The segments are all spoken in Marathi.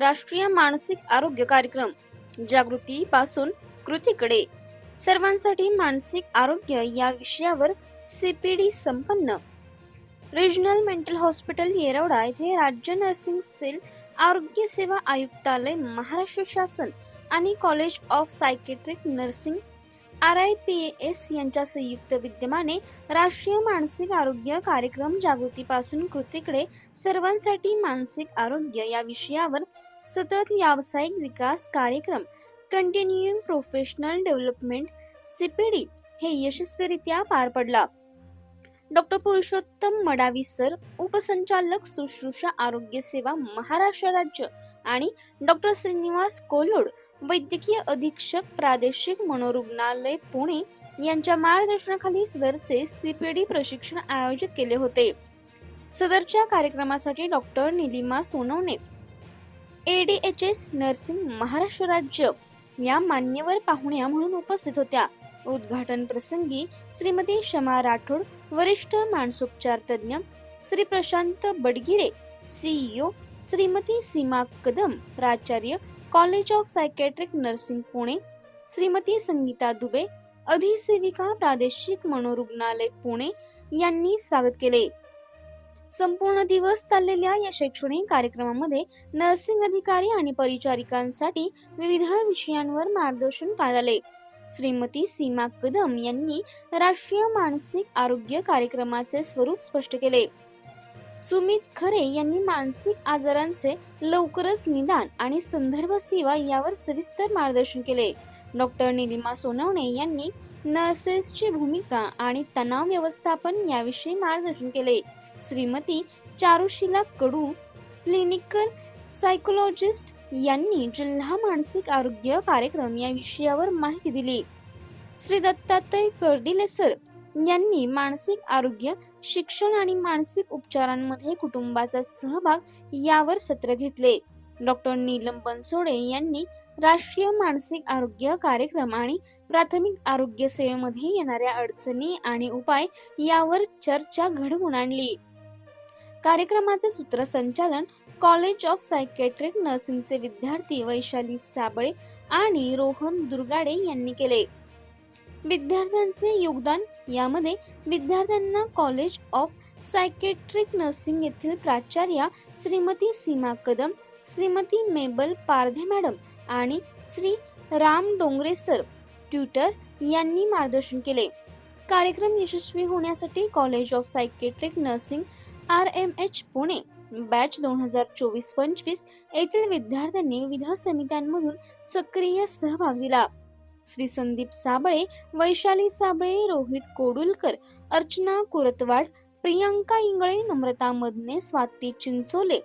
राष्ट्रीय मानसिक आरोग्य कार्यक्रम जागृती पासून कृतीकडे. सर्वांसाठी मानसिक आरोग्य या विषयावर सीपीडी संपन्न. रिजनल मेंटल हॉस्पिटल येरवडा येथे राज्य नर्सिंग सेल आरोग्य सेवा आयुक्तालय महाराष्ट्र शासन आणि college of psychiatric nursing R I P S यांच्या संयुक्त विद्यमाने राष्ट्रीय मानसिक आरोग्य कार्यक्रम जागृतीपासून कृतीकडे सर्वांसाठी मानसिक आरोग्य या विषयावर सतत व्यावसायिक विकास कार्यक्रम कंटिन्युइंग प्रोफेशनल डेव्हलपमेंट सीपीडी हे यशस्वीरित्या पार पडला. डॉक्टर पुरुषोत्तम मडावी सर उपसंचालक सुश्रुषा आरोग्य सेवा महाराष्ट्र राज्य आणि डॉक्टर श्रीनिवास कोलोड वैद्यकीय अधीक्षक प्रादेशिक मनोरुग्णालय पुणे यांच्या मार्गदर्शनाखाली सदरचे सीपीडी प्रशिक्षण आयोजित केले होते. सदरच्या कार्यक्रमासाठी doctor Nilima Sonawane A D H S nursing Maharashtra राज्य या मान्यवर पाहुण्या म्हणून उपस्थित होत्या. उद्घाटन प्रसंगी श्रीमती शमा राठोड वरिष्ठ मानसोपचार तज्ज्ञ श्री प्रशांत बडगिरे सीईओ श्रीमती सीमा कदम प्राचार्य college of psychiatric nursing Pune Shrimati Sangeeta Dubey अधिसेविका प्रादेशिक मनोरुग्णालय पुणे यांनी स्वागत केले. संपूर्ण दिवस चाललेल्या या शैक्षणिक कार्यक्रमामध्ये नर्सिंग अधिकारी आणि परिचारिकांसाठी विविध विषयांवर मार्गदर्शन करण्यात आले श्रीमती सीमा कदम यांनी राष्ट्रीय मानसिक आरोग्य कार्यक्रमाचे स्वरूप स्पष्ट केले. सुमित खरे यांनी मानसिक आजारांचे लवकरच निदान आणि संदर्भ सेवा यावर सविस्तर मार्गदर्शन केले. डॉक्टर निलिमा सोनवणे यांनी नर्सेसची भूमिका आणि तणाव व्यवस्थापन याविषयी मार्गदर्शन केले. श्रीमती चारुशिला कडू क्लिनिकल सायकोलॉजिस्ट यांनी जिल्हा मानसिक आरोग्य कार्यक्रम या विषयावर माहिती दिली. श्री दत्तात्रय कर्डिले सर यांनी मानसिक आरोग्य शिक्षण आणि मानसिक उपचारांमध्ये कुटुंबाचा सहभाग यावर सत्र घेतले. डॉक्टर नीलम बनसोडे यांनी राष्ट्रीय मानसिक आरोग्य कार्यक्रम आणि प्राथमिक आरोग्य सेवेमध्ये येणाऱ्या अडचणी आणि उपाय यावर चर्चा घडवून आणली. कार्यक्रमाचे सूत्रसंचालन कॉलेज ऑफ सायकेट्रिक नर्सिंगचे विद्यार्थी वैशाली साबळे आणि रोहन दुर्गाडे यांनी केले. विद्यार्थ्यांचे योगदान यामध्ये विद्यार्थ्यांना कॉलेज ऑफ सायकेट्रिक नर्सिंग येथील प्राचार्या श्रीमती सीमा कदम श्रीमती मेबल पारधे मॅडम आणि श्री राम डोंगरे सर ट्युटर यांनी मार्गदर्शन केले. कार्यक्रम यशस्वी होण्यासाठी college of psychiatric nursing R M H Pune. Batch दोन हजार चोवीस पंचवीस येथील विद्यार्थ्यांनी विविध समित्यांमधून सक्रिय सहभाग दिला. श्री संदीप साबळे वैशाली साबळे रोहित कोडुलकर अर्चना कुरतवाड प्रियांका इंगळे नम्रता मदने स्वाती चिंचोले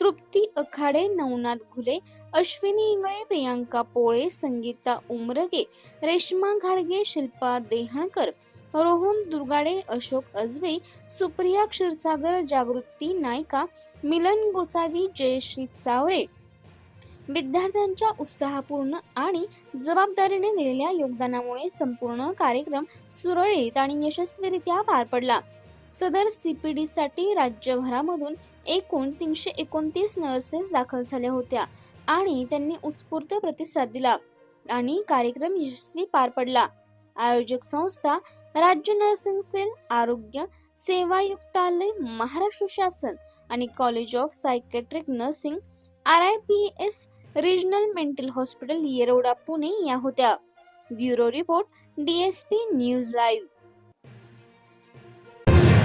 तृप्ती अखाडे नवनाथ घुले अश्विनी इंगळे प्रियांका पोळे संगीता उमरगे रेश्मा घाडगे शिल्पा देहणकर रोहन दुर्गाडे अशोक अजबे सुप्रिया क्षीरसागर जागृती नायका मिलन गोसावी जयश्री चावरे. विद्यार्थ्यांच्या उत्साहपूर्ण आणि जबाबदारीने दिलेल्या योगदानामुळे संपूर्ण कार्यक्रम सुरळीत आणि यशस्वीरित्या पार पडला. सदर सीपीडी साठी राज्यभरामधून एकूण तीनशे एकोणतीस नर्सेस दाखल झाल्या होत्या आणि त्यांनी उत्स्फूर्त प्रतिसाद दिला आणि कार्यक्रम यशस्वी पार पडला. आयोजक संस्था राज्य नर्सिंग सेल आरोग्य सेवायुक्तालय महाराष्ट्र शासन आणि college of psychiatric nursing R I P S regional mental hospital Yerawada Pune या होत्या. Bureau report DSP news live.